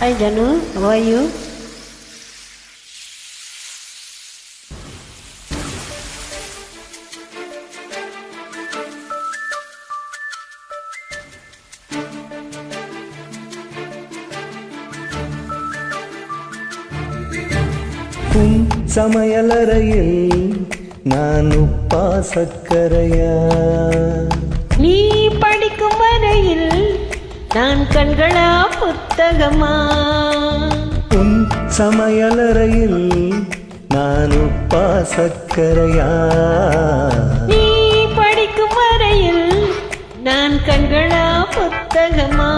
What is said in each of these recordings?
Hi Janu, how are you? உன் சமையலறையில் நான் உப்பா சக்கரையா நீ படிக்கும் வரையில் நான் கண்களா புத்தகமா? உன் சமையலறையில் நான் உப்பா சக்கரையா நீ படிக்கும் வரையில் நான் கண்களா புத்தகமா?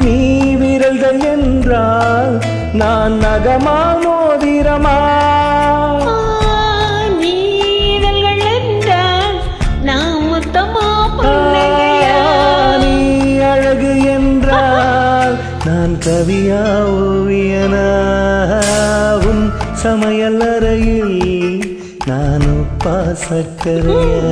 நீ விரல்கள் என்றால் நான் நகமா மோதிரமா? கவியா ஓவியனாகும் சமையல் அறையில் நான் உப்பா சக்கரையா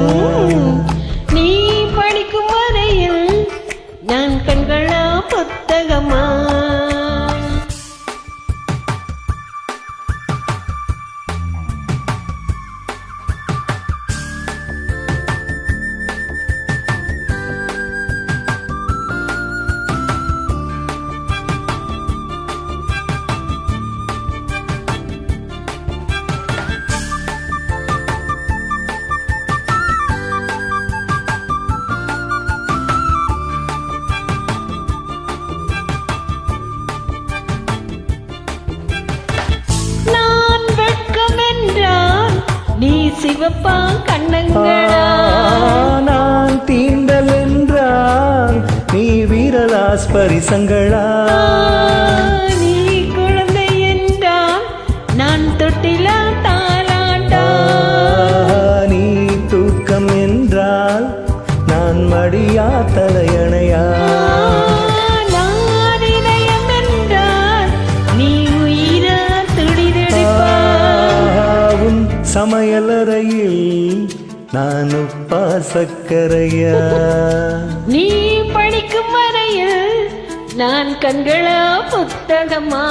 சிவப்பா கண்ணங்களா. நான் தீண்டல் என்றால் நீ வீரலாஸ் பரிசங்களா? சமையலறையில் நான் உப்பா சக்கரையா நீ படிக்கும் வரையில் நான் கண்களா புத்தகமா?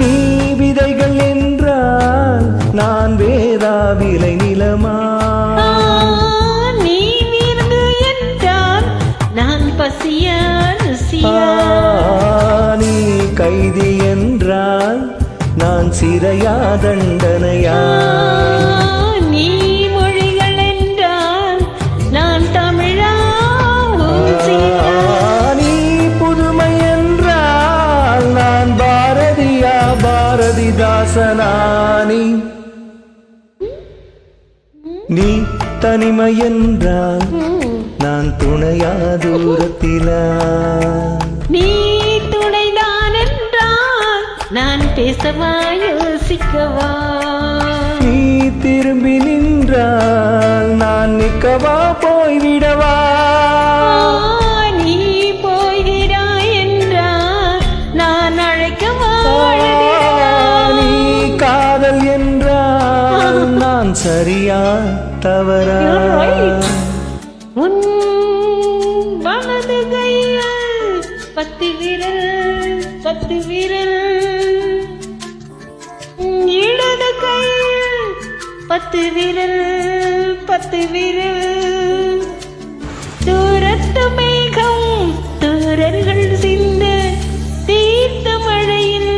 நீ விதைகள் என்றால் நான் வேதா விலை நிலமா? நீ விருந்து என்றால் நான் பசியா நீ கைதி என்றால் நான் சிறையா தண்டனையா? பாரதிதாசனானி நீ தனிமை என்றால் நான் துணையா தூரத்திலா நீ துணைதான் என்றால் நான் பேசவா யோசிக்கவா? நீ திரும்பி நின்றால் நான் நிற்கவா போய்விடவா? சரியா தவறா உன் வலது கையில் பத்து விரல் பத்து விரல். இடது கையில் பத்து விரல் பத்து விரல். தூரத்து மேகம் தூரர்கள் சிந்த தீர்த்த மழையில்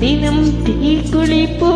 தினம் தீக்குளிப்போ